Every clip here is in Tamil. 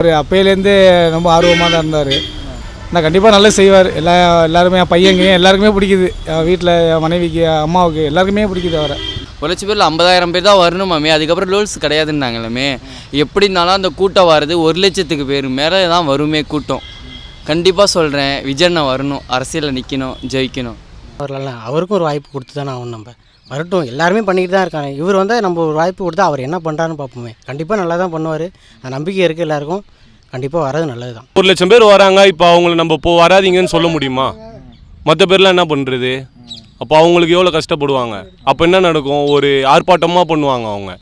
அவர் அப்பையிலேருந்து ரொம்ப ஆர்வமாக தான் இருந்தார். நான் கண்டிப்பாக நல்லா செய்வார். எல்லா எல்லாருமே என் பையங்க எல்லாருக்குமே பிடிக்குது. என் வீட்டில் என் மனைவிக்கு அம்மாவுக்கு எல்லாருக்குமே பிடிக்குது அவரை. ஒரு லட்சம் பேரில் ஐம்பதாயிரம் பேர் தான் வரணுமாமே அதுக்கப்புறம் ரூல்ஸ் கிடையாதுன்னாங்களே எப்படி இருந்தாலும் அந்த கூட்டம் வர்றது ஒரு லட்சத்துக்கு பேர் மேலே தான் வருமே கூட்டம். கண்டிப்பாக சொல்கிறேன் விஜயண்ணா வரணும் அரசியலில் நிற்கணும் ஜெயிக்கணும். அவரெல்லாம். அவருக்கும் ஒரு வாய்ப்பு கொடுத்து தானே ஆகணும் நம்ம. வரட்டும் எல்லாருமே பண்ணிக்கிட்டு தான் இருக்காங்க. இவர் வந்து நம்ம ஒரு வாய்ப்பு கொடுத்தா அவர் என்ன பண்ணுறாருன்னு பார்ப்போமே. கண்டிப்பாக நல்லா தான் பண்ணுவார். அந்த நம்பிக்கை இருக்குது எல்லாருக்கும். கண்டிப்பாக வர்றது நல்லது தான் ஒரு லட்சம் பேர் வராங்க இப்போ அவங்கள நம்ம இப்போ வராதீங்கன்னு சொல்ல முடியுமா? மற்ற பேர்லாம் என்ன பண்ணுறது அப்போ அவங்களுக்கு எவ்வளோ கஷ்டப்படுவாங்க? அப்போ என்ன நடக்கும்? ஒரு ஆர்ப்பாட்டமாக பண்ணுவாங்க அவங்க.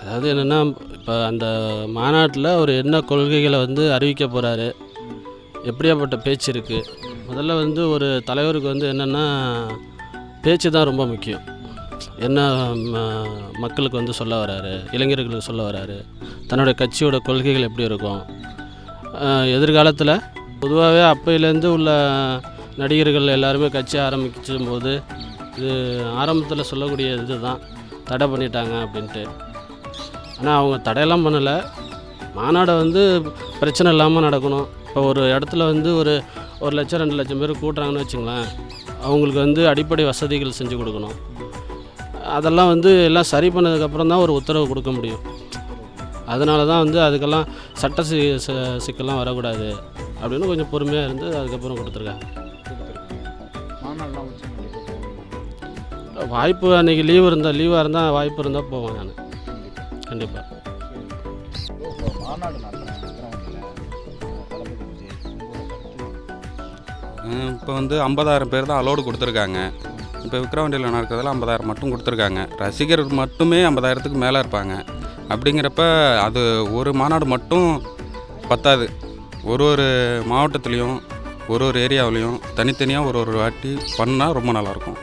அதாவது என்னென்னா இப்போ அந்த மாநாட்டில் அவர் என்ன கொள்கைகளை வந்து அறிவிக்க போகிறாரு எப்படியாப்பட்ட பேச்சு இருக்குது முதல்ல வந்து ஒரு தலைவருக்கு வந்து என்னென்னா பேச்சு தான் ரொம்ப முக்கியம். என்ன மக்களுக்கு வந்து சொல்ல வராரு இளைஞர்களுக்கு சொல்ல வராரு தன்னுடைய கட்சியோட கொள்கைகள் எப்படி இருக்கும்? எதிர்காலத்தில் பொதுவாகவே அப்பையிலேருந்து உள்ள நடிகர்கள் எல்லாருமே கட்சி ஆரம்பிக்கும் போது இது ஆரம்பத்தில் சொல்லக்கூடிய இது தான் தடை பண்ணிட்டாங்க அப்படின்ட்டு. ஆனால் அவங்க தடையெல்லாம் பண்ணலை. மாநாடை வந்து பிரச்சனை இல்லாமல் நடக்கணும். இப்போ ஒரு இடத்துல வந்து ஒரு ஒரு லட்சம் ரெண்டு லட்சம் பேர் கூட்டுறாங்கன்னு வச்சுங்களேன் அவங்களுக்கு வந்து அடிப்படை வசதிகள் செஞ்சு கொடுக்கணும். அதெல்லாம் வந்து எல்லாம் சரி பண்ணதுக்கப்புறம் தான் ஒரு உத்தரவு கொடுக்க முடியும். அதனால தான் வந்து அதுக்கெல்லாம் சட்ட சி ச- சிக்கல்லாம் வரக்கூடாது அப்படின்னு கொஞ்சம் பொறுமையாக இருந்து அதுக்கப்புறம் கொடுத்துருக்காங்க. வாய்ப்பு அன்றைக்கி லீவ் இருந்தால் லீவாக இருந்தால் வாய்ப்பு இருந்தால் போவேன் நான். கண்டிப்பாக இப்போ வந்து ஐம்பதாயிரம் பேர் தான் அலோடு கொடுத்துருக்காங்க. இப்போ விக்ரவாண்டியில் நடக்கிறதுல ஐம்பதாயிரம் மட்டும் கொடுத்துருக்காங்க. ரசிகர் மட்டுமே ஐம்பதாயிரத்துக்கு மேலே இருப்பாங்க. அப்படிங்கிறப்ப அது ஒரு மாநாடு மட்டும் பத்தாது. ஒரு ஒரு மாவட்டத்துலேயும் ஒரு ஒரு ஏரியாவிலையும் தனித்தனியாக ஒரு ஒரு வாட்டி பண்ணால் ரொம்ப நல்லாயிருக்கும்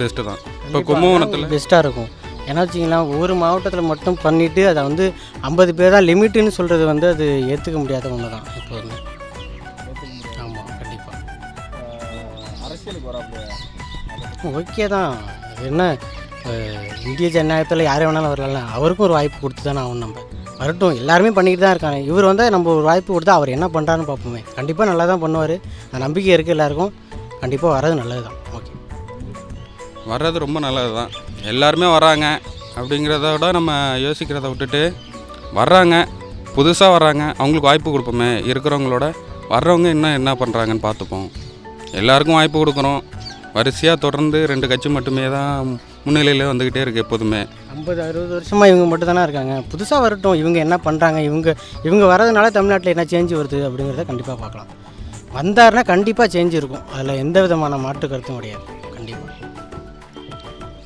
பெஸ்ட்டு தான். இப்போ கும்பகோணத்தில் பெஸ்ட்டாக இருக்கும். ஏன்னா வச்சிங்களா ஒரு மாவட்டத்தில் மட்டும் பண்ணிவிட்டு அதை வந்து ஐம்பது பேர் தான் லிமிட்டுன்னு சொல்கிறது வந்து அது ஏற்றுக்க முடியாத ஒன்று தான் எப்போதுமே ஆமாம் கண்டிப்பாக ஓகே தான். அது என்ன இந்திய ஜனநாயகத்தில் யார் வேணாலும் வரலாம் அவருக்கும் ஒரு வாய்ப்பு கொடுத்து தானே ஆகணும் நம்ம. வரட்டும் எல்லாருமே பண்ணிக்கிட்டு தான் இருக்காங்க. இவர் வந்து நம்ம ஒரு வாய்ப்பு கொடுத்தா அவர் என்ன பண்ணுறாருன்னு பார்ப்போமே. கண்டிப்பாக நல்லா தான் பண்ணுவார். அந்த நம்பிக்கை இருக்குது எல்லாருக்கும். கண்டிப்பாக வர்றது நல்லது தான் ஓகே. வர்றது ரொம்ப நல்லது தான் எல்லாருமே வராங்க அப்படிங்கிறத விட நம்ம யோசிக்கிறத விட்டுட்டு வர்றாங்க புதுசாக வர்றாங்க அவங்களுக்கு வாய்ப்பு கொடுப்போமே. இருக்கிறவங்களோட வர்றவங்க இன்னும் என்ன பண்ணுறாங்கன்னு பார்த்துப்போம். எல்லாருக்கும் வாய்ப்பு கொடுக்குறோம். வரிசையாக தொடர்ந்து ரெண்டு கட்சி மட்டுமே தான் முன்னிலையில் வந்துக்கிட்டே இருக்குது எப்போதுமே. ஐம்பது அறுபது வருஷமாக இவங்க மட்டும் தானே இருக்காங்க. புதுசாக வரட்டும். இவங்க என்ன பண்ணுறாங்க இவங்க இவங்க வரதுனால தமிழ்நாட்டில் என்ன சேஞ்ச் வருது அப்படிங்கிறத கண்டிப்பாக பார்க்கலாம். வந்தாருன்னா கண்டிப்பாக சேஞ்ச் இருக்கும். அதில் எந்த விதமான மாற்று கருத்தும் கிடையாது.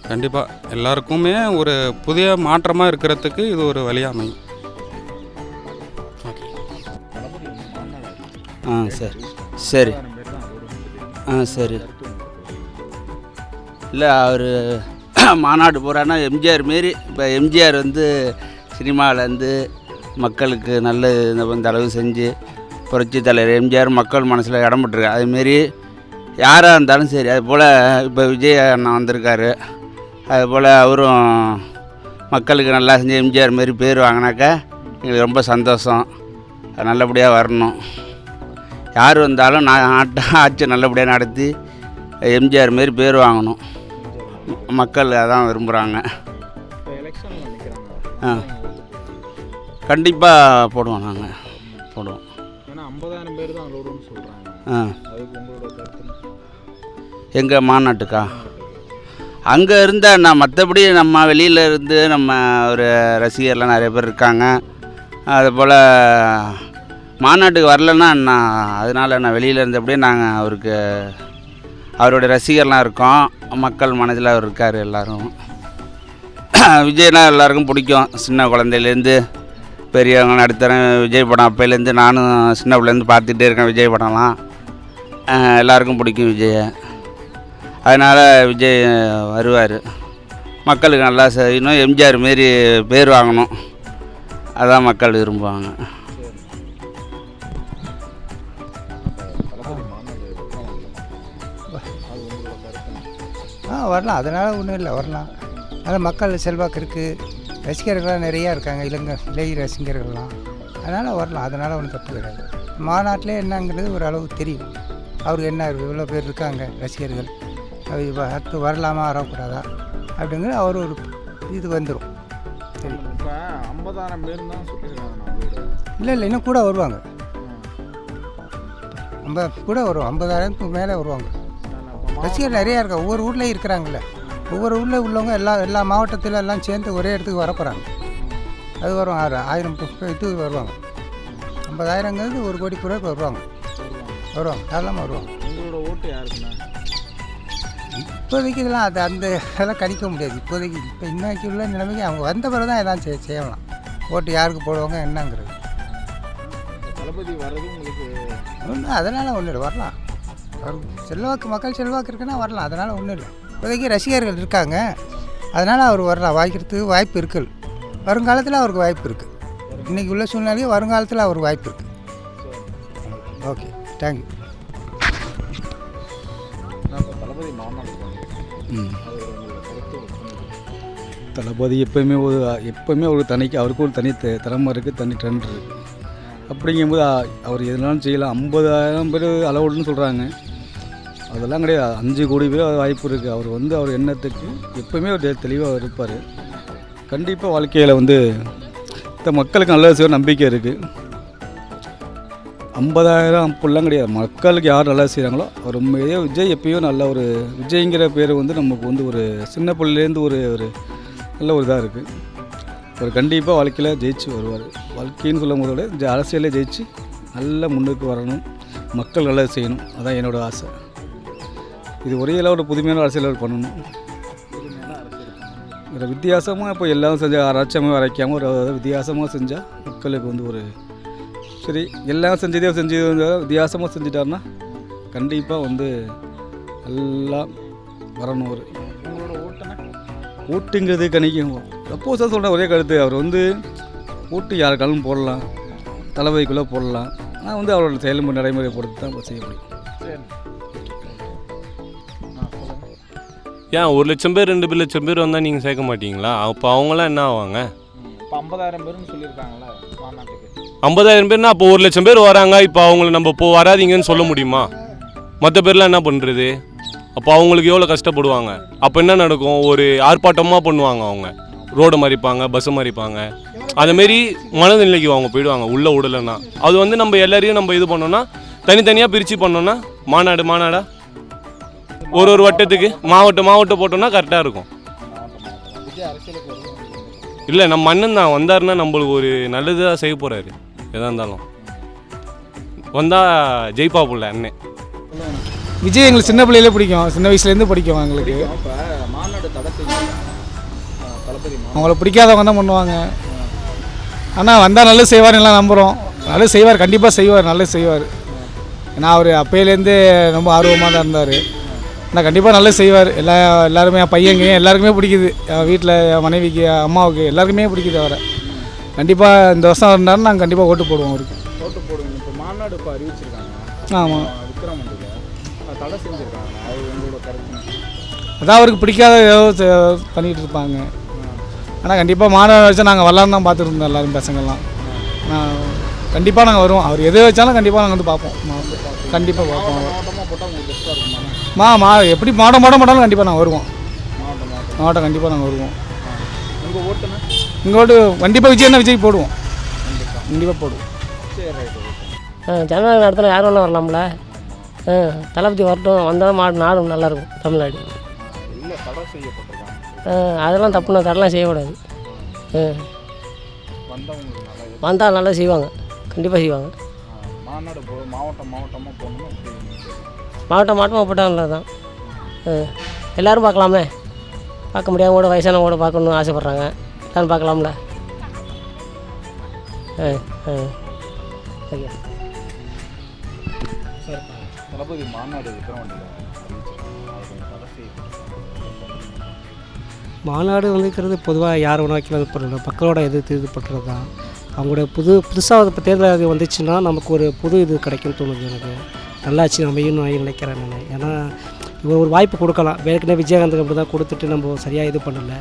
கண்டிப்பாக எல்லாருக்குமே ஒரு புதிய மாற்றமாக இருக்கிறதுக்கு இது ஒரு வழியாக அமையும். ஆ சரி. சரி. ஆ சரி. இல்லை அவர் மாநாடு போகிறான்னா எம்ஜிஆர் மாரி இப்போ எம்ஜிஆர் வந்து சினிமாவிலேருந்து மக்களுக்கு நல்ல இந்த அளவு செஞ்சு புரட்சி தலைவர் எம்ஜிஆர் மக்கள் மனசில் இடம் பெற்றிருக்காரு. அதுமாரி யாராக இருந்தாலும் சரி அது போல் இப்போ விஜய் அண்ணா வந்திருக்காரு. அது போல் அவரும் மக்களுக்கு நல்லா செஞ்சு எம்ஜிஆர் மாரி பேர் வாங்கினாக்கா எங்களுக்கு ரொம்ப சந்தோஷம். நல்லபடியாக வரணும். யார் வந்தாலும் நான் ஆட்ட ஆட்சி நல்லபடியாக நடத்தி எம்ஜிஆர் மாரி பேர் வாங்கணும். மக்கள் அதான் விரும்புகிறாங்க ஆ. கண்டிப்பாக போடுவோம் நாங்கள் போடுவோம். ஐம்பதாயிரம் பேர் தான் அலோடுன்னு சொல்கிறாங்க ஆ. எங்கள் மாநாட்டுக்கா? அங்கே இருந்தால் நான் மற்றபடி நம்ம வெளியில் இருந்து நம்ம ஒரு ரசிகர்லாம் நிறைய பேர் இருக்காங்க. அதுபோல் மாநாட்டுக்கு வரலன்னா நான் அதனால் நான் வெளியில் இருந்தபடியே நாங்கள் அவருக்கு அவருடைய ரசிகர்லாம் இருக்கோம். மக்கள் மனதில் அவர் இருக்கார் எல்லாரும். விஜய்னா எல்லாருக்கும் பிடிக்கும். சின்ன குழந்தையிலேருந்து பெரியவங்க நடுத்தரேன் விஜய் படம் அப்போலேருந்து நானும் சின்ன பிள்ளைலேருந்து பார்த்துட்டே இருக்கேன் விஜய் படம்லாம். எல்லாருக்கும் பிடிக்கும் விஜயை. அதனால் விஜய் வருவார். மக்களுக்கு நல்லா செய்யணும். எம்ஜிஆர் மாரி பேர் வாங்கணும். அதான் மக்கள் விரும்புவாங்க. ஆ வரலாம். அதனால் ஒன்றும் இல்லை வரலாம். அதனால் மக்கள் செல்வாக்கு இருக்குது ரசிகர்கள்லாம் நிறையா இருக்காங்க. இளைஞர் இளைய ரசிகர்கள்லாம். அதனால் வரலாம். அதனால் ஒன்றும் தப்பு கிடையாது. மாநாட்டிலே என்னங்கிறது ஒரு அளவு தெரியும். அவருக்கு என்ன இவ்வளோ பேர் இருக்காங்க ரசிகர்கள். வ- அடுத்து வரலாமா வரக்கூடாதா? அப்படிங்கிறது அவர் ஒரு இது வந்துடும் சரி. இப்போ ஐம்பதாயிரம் பேர் தான் இல்லை இல்லை இன்னும் கூட வருவாங்க. ஐம்பது கூட வரும் ஐம்பதாயிரத்துக்கு மேலே வருவாங்க. ரசிகர் நிறையா இருக்கா ஒவ்வொரு ஊர்லேயும் இருக்கிறாங்கல்ல. ஒவ்வொரு ஊரில் உள்ளவங்க எல்லா எல்லா மாவட்டத்தில் எல்லாம் சேர்ந்து ஒரே இடத்துக்கு வரப்போகிறாங்க அது வரும். ஆறு ஆயிரம் இது வருவாங்க. ஐம்பதாயிரங்கிறது ஒரு கோடி கூட வருவாங்க. வருவாங்க. தாராளமாக வருவாங்க. உங்களோட ஓட்டு யாருக்குண்ணா? இப்போதைக்கு இதெல்லாம் அது அந்த இதெல்லாம் கணிக்க முடியாது. இப்போதைக்கு இப்போ இன்னைக்கு உள்ள நிலைமைக்கு அவங்க வந்த பிறகு தான் எல்லாம் செய் செய்யலாம். ஓட்டு யாருக்கு போடுவாங்க என்னங்கிறது. தளபதி வர்றது உங்களுக்கு ஒன்றும் அதனால் ஒன்றும் இல்லை வரலாம். வரும் செல்வாக்கு மக்கள் செல்வாக்கு இருக்குன்னா வரலாம் அதனால் ஒன்றும் இல்லை. இப்போதைக்கு ரசிகர்கள் இருக்காங்க. அதனால் அவர் வரலாம். வாய்க்கிறதுக்கு வாய்ப்பு இருக்குது வருங்காலத்தில் அவருக்கு வாய்ப்பு இருக்குது இன்றைக்கி உள்ள சூழ்நிலையும் வருங்காலத்தில் அவருக்கு வாய்ப்பு இருக்குது ஓகே தேங்க்யூ. தளபதி எப்போயுமே ஒரு எப்போயுமே ஒரு தனிக்கு அவருக்கு ஒரு தனி த- திறமை இருக்குது தனி ட்ரெண்ட் இருக்குது அப்படிங்கும்போது அவர் எதுனாலும் செய்யலாம். ஐம்பதாயிரம் பேர் அளவுடுன்னு சொல்கிறாங்க அதெல்லாம் கிடையாது. அஞ்சு கோடி பேர் வாய்ப்பு இருக்குது அவர் வந்து அவர் எண்ணத்துக்கு எப்போயுமே அவர் தெளிவாக இருப்பார். கண்டிப்பாக வாழ்க்கையில் வந்து இந்த மக்களுக்கு நல்ல செய்ய நம்பிக்கை இருக்குது ஐம்பதாயிரம் அப்படிலாம் கிடையாது. மக்களுக்கு யார் நல்லா செய்கிறாங்களோ அவர் உண்மையிலேயே விஜய் எப்பயும் நல்ல ஒரு விஜய்ங்கிற பேர் வந்து நமக்கு வந்து ஒரு சின்ன பிள்ளைலேருந்து ஒரு ஒரு நல்ல ஒரு இதாக இருக்குது அவர் கண்டிப்பாக வாழ்க்கையில் ஜெயிச்சு வருவார். வாழ்க்கைன்னு சொல்லும் போதோட இந்த அரசியலில் ஜெயிச்சு நல்ல முன்னுக்கு வரணும். மக்கள் நல்லது செய்யணும். அதான் என்னோட ஆசை. இது ஒரே ஒரு புதுமையான அரசியல் அவர் பண்ணணும். ஒரு வித்தியாசமாக இப்போ எல்லாம் செஞ்ச அராட்சமாக அரைக்காமல் ஒரு வித்தியாசமாக செஞ்சால் மக்களுக்கு வந்து ஒரு சரி எல்லாம் செஞ்சதே செஞ்சது வித்தியாசமாக செஞ்சிட்டாருன்னா கண்டிப்பாக வந்து எல்லாம் வரணும் ஒரு ஓட்டுங்கிறது கணிக்கும். சப்போஸாக சொல்கிற ஒரே கருத்து அவர் வந்து ஓட்டு யாருக்காலும் போடலாம். தளபதிக்குள்ளே போடலாம். ஆனால் வந்து அவரோட செயல்முறை நடைமுறை பொறுத்து தான் செய்ய முடியும். ஏன் ஒரு லட்சம் பேர் ரெண்டு லட்சம் பேர் வந்தால் நீங்கள் சேர்க்க மாட்டீங்களா? அப்போ அவங்களாம் என்ன ஆவாங்க? இப்போ ஐம்பதாயிரம் பேர்னு சொல்லியிருக்காங்களே மாநாட்டுக்கு. ஐம்பதாயிரம் பேர்னா அப்போ ஒரு லட்சம் பேர் வராங்க இப்போ அவங்கள நம்ம இப்போ வராதீங்கன்னு சொல்ல முடியுமா? மற்ற பேர்லாம் என்ன பண்ணுறது அப்போ அவங்களுக்கு எவ்வளோ கஷ்டப்படுவாங்க? அப்போ என்ன நடக்கும்? ஒரு ஆர்ப்பாட்டமாக பண்ணுவாங்க அவங்க. ரோடை மறிப்பாங்க பஸ்ஸை மறிப்பாங்க. அதுமாரி மனநிலைக்கு அவங்க போயிடுவாங்க உள்ளே விடலைன்னா அது வந்து நம்ம எல்லாரையும் நம்ம இது பண்ணோம்னா தனித்தனியாக பிரித்து பண்ணோம்னா மாநாடு மாநாடா? ஒரு ஒரு வட்டத்துக்கு மாவட்டம் மாவட்டம் போட்டோம்னா கரெக்டாக இருக்கும். இல்லை நம்ம அண்ணன் தான். வந்தாருன்னா நம்மளுக்கு ஒரு நல்லது தான் செய்ய போகிறாரு எதாக இருந்தாலும். வந்தால் ஜெய்பா புள்ள அண்ணன் விஜய் எங்களுக்கு சின்ன பிள்ளையிலே பிடிக்கும். சின்ன வயசுலேருந்து பிடிக்கும் எங்களுக்கு. அவங்கள பிடிக்காதவங்க தான் பண்ணுவாங்க. ஆனால் வந்தால் நல்லது செய்வார்னு எல்லாம் நம்புகிறோம் நல்லது செய்வார் கண்டிப்பாக செய்வார் நல்லது செய்வார். ஏன்னா அவர் அப்பையிலேருந்தே ரொம்ப ஆர்வமாக தான் இருந்தார். ஆனால் கண்டிப்பாக நல்லது செய்வார். எல்லா எல்லாருமே என் பையங்க எல்லாருக்குமே பிடிக்குது. என் வீட்டில் என் மனைவிக்கு அம்மாவுக்கு எல்லாருக்குமே பிடிக்குது அவரை. கண்டிப்பாக இந்த வருஷம் இருந்தாருன்னா நாங்கள் கண்டிப்பாக ஓட்டு போடுவோம் அவருக்கு. ஓட்டு போடுங்க இப்போ மாநாடு இப்போ அறிவிச்சிருக்காங்க. ஆமாம் அது தடை செஞ்சிருக்காங்க. அது உங்களோட கருத்து. அதான் அவருக்கு பிடிக்காத ஏதோ பண்ணிகிட்டு இருப்பாங்க. ஆனால் கண்டிப்பாக மாநாடு வச்சா நாங்கள் வரலான்னு தான் பார்த்துருந்தோம் எல்லாரும் பசங்கள்லாம். நான் கண்டிப்பாக நாங்கள் வருவோம். அவர் எது வச்சாலும் கண்டிப்பாக நாங்கள் வந்து பார்ப்போம். கண்டிப்பாக பார்ப்போம். மா மா எப்படி மாவட்டம் மாவட்டம் போட்டாலும் கண்டிப்பாக நாங்கள் வருவோம். மாவட்டம் கண்டிப்பாக நாங்கள் வருவோம். உங்கள் இங்கோட்டு கண்டிப்பாக விஜய்னா விஜய் போடுவோம். கண்டிப்பாக போடுவோம். ஜனநாயக நடத்தினா யார் வேணால் வரலாம்ல? ஆ தளபதி வரட்டும் வந்தால் மா நாடு நல்லாயிருக்கும் தமிழ்நாடு. அதெல்லாம் தப்புனா தடலாம் செய்யக்கூடாது. வந்தால் நல்லா செய்வாங்க கண்டிப்பாக செய்வாங்க. மாநாடு மாவட்டம் மாவட்டமாக மாவட்டம் மாவட்டமாக போட்டால் நல்லா தான். ஆ எல்லோரும் பார்க்கலாமே. பார்க்க முடியாம கூட வயசானவங்க கூட பார்க்கணுன்னு ஆசைப்பட்றாங்க. எல்லாரும் பார்க்கலாம்ல. ஆ ஆ. ஓகே. தளபதி மாநாடு வந்துக்கிறது பொதுவாக யார் வேணா வைக்கிறது பண்ணல மக்களோட எதிர்த்து இது பண்ணுறது தான் அவங்களோட புது புதுசாக இப்போ தேர்தல் வந்துச்சுன்னா நமக்கு ஒரு புது இது கிடைக்கும்னு தோணுது எனக்கு. நல்லாச்சு அமையும் நான் நினைக்கிறேன் நான். ஏன்னா இவர் ஒரு வாய்ப்பு கொடுக்கலாம். ஏற்கனவே விஜயகாந்துக்கு அப்படி தான் கொடுத்துட்டு நம்ம சரியாக இது பண்ணல.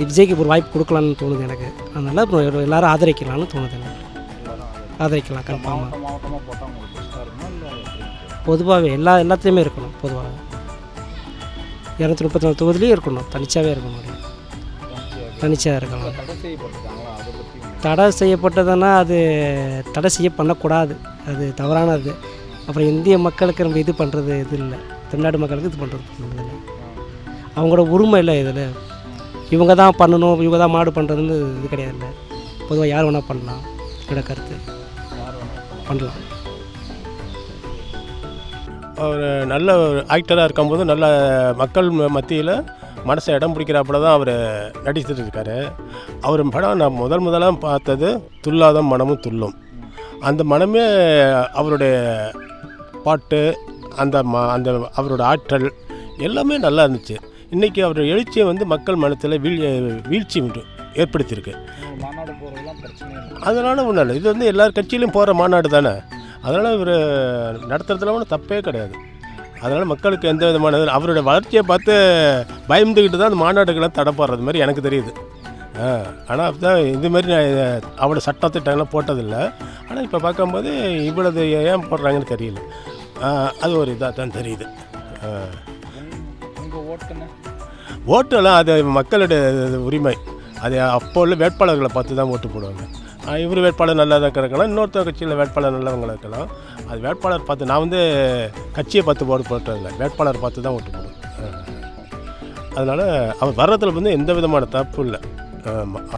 விஜய்க்கு ஒரு வாய்ப்பு கொடுக்கலான்னு தோணுது எனக்கு. அதனால் இப்போ எல்லாரும் ஆதரிக்கலாம்னு தோணுது எனக்கு. ஆதரிக்கலாம் கன்ஃபார்மாக பொதுவாகவே எல்லா எல்லாத்துலேயுமே இருக்கணும் பொதுவாக இரநூத்தி முப்பத்தி நாலு தொகுதியிலையும் இருக்கணும் தனிச்சாவே இருக்கணும். அது. தனிச்சாக இருக்கணும் தடை செய்யப்பட்டதுன்னா அது தடை செய்ய பண்ணக்கூடாது அது தவறானது. அப்புறம் இந்திய மக்களுக்கு நம்ம இது பண்ணுறது இது இல்லை. தமிழ்நாடு மக்களுக்கு இது பண்ணுறது இல்லை. அவங்களோட உரிமை இல்லை இதில். இவங்க தான் பண்ணணும் இவங்க தான் மாடு பண்ணுறதுன்னு இது கிடையாது இல்லை. பொதுவாக யார் வேணால் பண்ணலாம். என்னோட கருத்து. பண்ணலாம். அவர் நல்ல ஒரு ஆக்டராக இருக்கும்போது நல்ல மக்கள் மத்தியில் மனசை இடம் பிடிக்கிறாப்புல தான் அவர் நடிச்சுட்டு இருக்காரு. அவர் படம் நான் முதல் முதலாக பார்த்தது துல்லாத மனமும் துள்ளும். அந்த மனமே அவருடைய பாட்டு அந்த ம அந்த அவரோட ஆற்றல் எல்லாமே நல்லா இருந்துச்சு. இன்றைக்கி அவரோட எழுச்சியை வந்து மக்கள் மனத்தில் வீழ் வீழ்ச்சி உண்டு ஏற்படுத்தியிருக்கு. அதனால் ஒன்றும் இல்லை. இது வந்து எல்லார் கட்சியிலையும் போகிற மாநாடு தானே. அதனால் இவர் நடத்துறதுல ஒன்றும் தப்பே கிடையாது. அதனால் மக்களுக்கு எந்த விதமான அவருடைய வளர்ச்சியை பார்த்து பயந்துக்கிட்டு தான் அந்த மாநாடுகள்லாம் தடை போடுறது மாதிரி எனக்கு தெரியுது. ஆனால் அதுதான் இது மாதிரி நான் அவ்வளோ சட்டத்திட்டம்லாம் போட்டதில்லை. ஆனால் இப்போ பார்க்கும்போது இவ்வளவு ஏன் போடுறாங்கன்னு தெரியல. அது ஒரு இதாக தான் தெரியுது. ஓட்டெல்லாம் அது மக்களுடைய உரிமை. அது அப்போ உள்ள வேட்பாளர்களை பார்த்து தான் ஓட்டு போடுவாங்க. இவர் வேட்பாளர் நல்லதாக இருக்கலாம் இன்னொருத்தர் கட்சியில் வேட்பாளர் நல்லவங்களா இருக்கலாம். அது வேட்பாளர் பார்த்து நான் வந்து கட்சியை பார்த்து ஓட்டு போட்டதில்லை வேட்பாளர் பார்த்து தான் ஓட்டு போடுவேன். அதனால் அவர் வர்றதுல வந்து எந்த விதமான தப்பு இல்லை. ஆமாம்